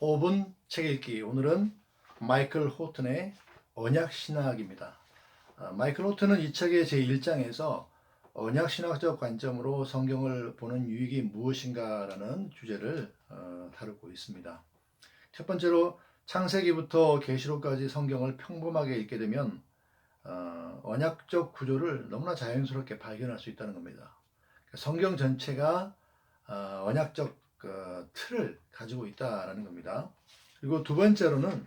5분 책 읽기 오늘은 마이클 호튼의 언약 신학입니다. 아, 마이클 호튼은 이 책의 제1장에서 언약 신학적 관점으로 성경을 보는 유익이 무엇인가라는 주제를 어, 다루고 있습니다. 첫 번째로 창세기부터 계시록까지 성경을 평범하게 읽게 되면 어, 언약적 구조를 너무나 자연스럽게 발견할 수 있다는 겁니다. 성경 전체가 어, 언약적 그 틀을 가지고 있다라는 겁니다. 그리고 두 번째로는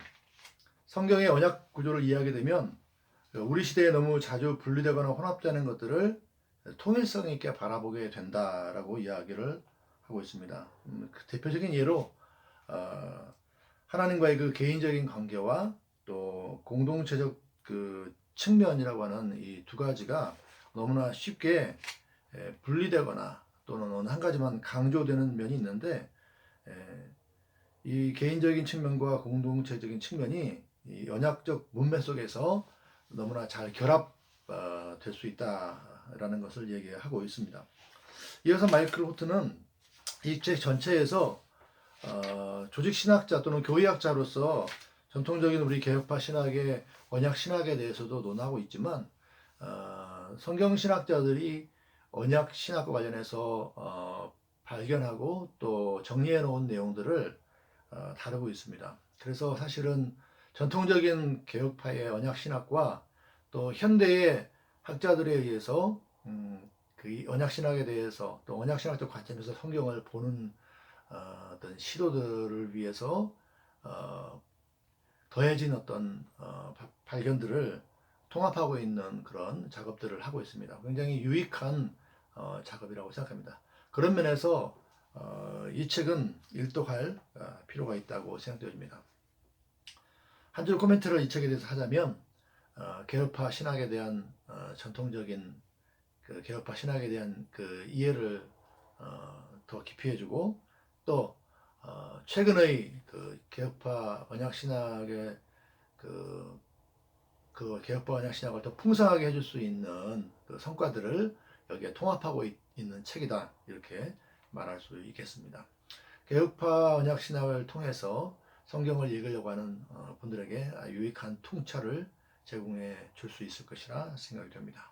성경의 언약 구조를 이해하게 되면 우리 시대에 너무 자주 분리되거나 혼합되는 것들을 통일성 있게 바라보게 된다라고 이야기를 하고 있습니다. 음, 그 대표적인 예로 어, 하나님과의 그 개인적인 관계와 또 공동체적 그 측면이라고 하는 이 두 가지가 너무나 쉽게 에, 분리되거나 또는 한 가지만 강조되는 면이 있는데 에, 이 개인적인 측면과 공동체적인 측면이 이 언약적 문맥 속에서 너무나 잘 결합될 수 있다라는 것을 얘기하고 있습니다. 이어서 마이클 호트는 이 책 전체에서 어, 조직 신학자 또는 교회학자로서 전통적인 우리 개혁파 신학의 언약 신학에 대해서도 논하고 있지만 어, 성경 신학자들이 언약 신학과 관련해서 어, 발견하고 또 정리해 놓은 내용들을 어, 다루고 있습니다. 그래서 사실은 전통적인 개혁파의 언약 신학과 또 현대의 학자들에 의해서 음, 그 언약 신학에 대해서 또 언약 신학적 관점에서 성경을 보는 어, 어떤 시도들을 위해서 어, 더해진 어떤 어, 발견들을 통합하고 있는 그런 작업들을 하고 있습니다. 굉장히 유익한 어, 작업이라고 생각합니다. 그런 면에서 어, 이 책은 일독할 어, 필요가 있다고 생각되어집니다. 한 줄 코멘트를 이 책에 대해서 하자면 어, 개혁파 신학에 대한 어, 전통적인 그 개혁파 신학에 대한 그 이해를 어, 더 깊이 해주고 또 어, 최근의 그 개혁파 언약 신학의 그, 그 개혁파 언약 신학을 더 풍성하게 해줄 수 있는 그 성과들을 여기에 통합하고 있, 는 책이다 이렇게 말할 수 있겠습니다. 개혁파 언약 신학을 통해서 성경을 읽으려고 하는 어, 분들에게 유익한 통찰을 제공해 줄 수 있을 것이라 생각이 됩니다.